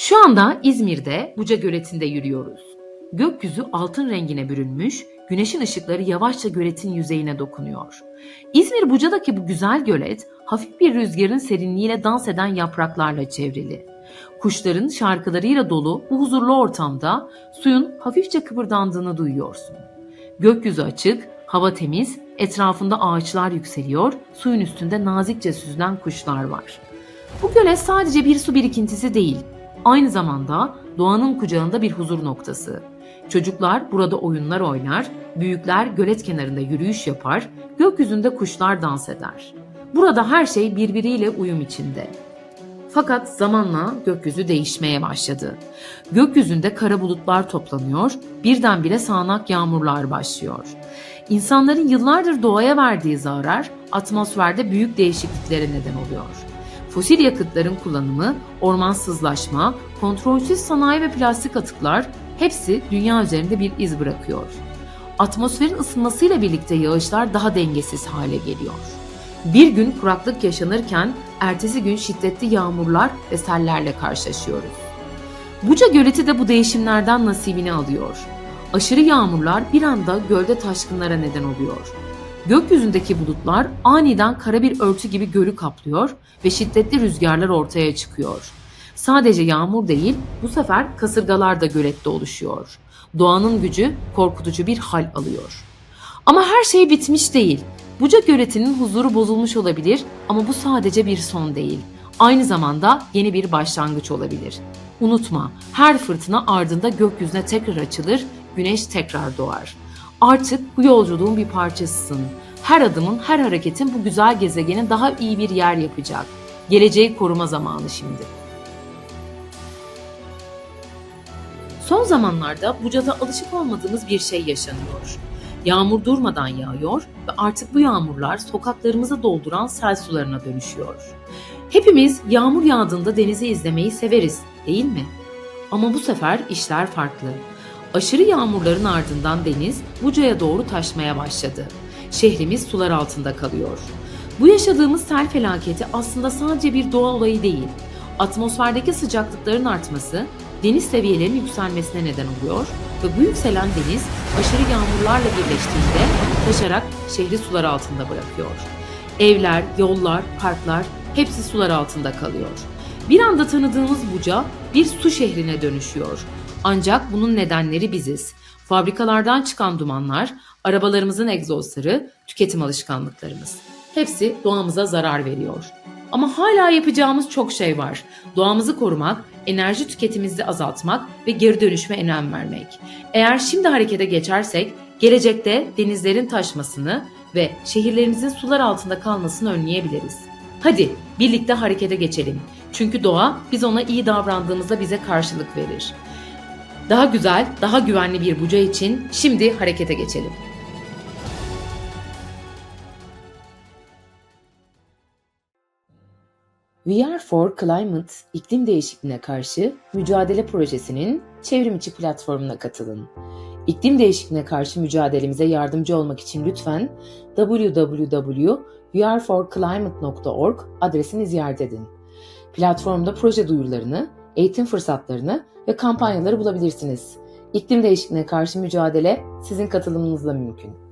Şu anda İzmir'de Buca Göleti'nde yürüyoruz. Gökyüzü altın rengine bürünmüş, güneşin ışıkları yavaşça göletin yüzeyine dokunuyor. İzmir Buca'daki bu güzel gölet, hafif bir rüzgarın serinliğiyle dans eden yapraklarla çevrili. Kuşların şarkılarıyla dolu bu huzurlu ortamda suyun hafifçe kıpırdandığını duyuyorsun. Gökyüzü açık, hava temiz, etrafında ağaçlar yükseliyor, suyun üstünde nazikçe süzülen kuşlar var. Bu gölet sadece bir su birikintisi değil, aynı zamanda doğanın kucağında bir huzur noktası. Çocuklar burada oyunlar oynar, büyükler gölet kenarında yürüyüş yapar, gökyüzünde kuşlar dans eder. Burada her şey birbiriyle uyum içinde. Fakat zamanla gökyüzü değişmeye başladı. Gökyüzünde kara bulutlar toplanıyor, birdenbire sağanak yağmurlar başlıyor. İnsanların yıllardır doğaya verdiği zarar atmosferde büyük değişikliklere neden oluyor. Fosil yakıtların kullanımı, ormansızlaşma, kontrolsüz sanayi ve plastik atıklar hepsi dünya üzerinde bir iz bırakıyor. Atmosferin ısınmasıyla birlikte yağışlar daha dengesiz hale geliyor. Bir gün kuraklık yaşanırken ertesi gün şiddetli yağmurlar ve sellerle karşılaşıyoruz. Buca Göleti de bu değişimlerden nasibini alıyor. Aşırı yağmurlar bir anda gölde taşkınlara neden oluyor. Gökyüzündeki bulutlar aniden kara bir örtü gibi gölü kaplıyor ve şiddetli rüzgarlar ortaya çıkıyor. Sadece yağmur değil, bu sefer kasırgalar da gölette oluşuyor. Doğanın gücü korkutucu bir hal alıyor. Ama her şey bitmiş değil. Buca göletinin huzuru bozulmuş olabilir ama bu sadece bir son değil. Aynı zamanda yeni bir başlangıç olabilir. Unutma, her fırtına ardında gökyüzüne tekrar açılır, güneş tekrar doğar. Artık bu yolculuğun bir parçasısın. Her adımın, her hareketin bu güzel gezegenin daha iyi bir yer yapacak. Geleceği koruma zamanı şimdi. Son zamanlarda Buca'da alışık olmadığımız bir şey yaşanıyor. Yağmur durmadan yağıyor ve artık bu yağmurlar sokaklarımızı dolduran sel sularına dönüşüyor. Hepimiz yağmur yağdığında denizi izlemeyi severiz, değil mi? Ama bu sefer işler farklı. Aşırı yağmurların ardından deniz Buca'ya doğru taşmaya başladı. Şehrimiz sular altında kalıyor. Bu yaşadığımız sel felaketi aslında sadece bir doğa olayı değil. Atmosferdeki sıcaklıkların artması deniz seviyelerinin yükselmesine neden oluyor ve bu yükselen deniz aşırı yağmurlarla birleştiğinde taşarak şehri sular altında bırakıyor. Evler, yollar, parklar hepsi sular altında kalıyor. Bir anda tanıdığımız Buca bir su şehrine dönüşüyor. Ancak bunun nedenleri biziz. Fabrikalardan çıkan dumanlar, arabalarımızın egzozları, tüketim alışkanlıklarımız. Hepsi doğamıza zarar veriyor. Ama hala yapacağımız çok şey var. Doğamızı korumak, enerji tüketimimizi azaltmak ve geri dönüşme önem vermek. Eğer şimdi harekete geçersek, gelecekte denizlerin taşmasını ve şehirlerimizin sular altında kalmasını önleyebiliriz. Hadi birlikte harekete geçelim. Çünkü doğa biz ona iyi davrandığımızda bize karşılık verir. Daha güzel, daha güvenli bir buca için şimdi harekete geçelim. We Are for Climate iklim değişikliğine karşı mücadele projesinin çevrimiçi platformuna katılın. İklim değişikliğine karşı mücadelemize yardımcı olmak için lütfen www.weareforclimate.org adresini ziyaret edin. Platformda proje duyurularını, eğitim fırsatlarını ve kampanyaları bulabilirsiniz. İklim değişikliğine karşı mücadele sizin katılımınızla mümkün.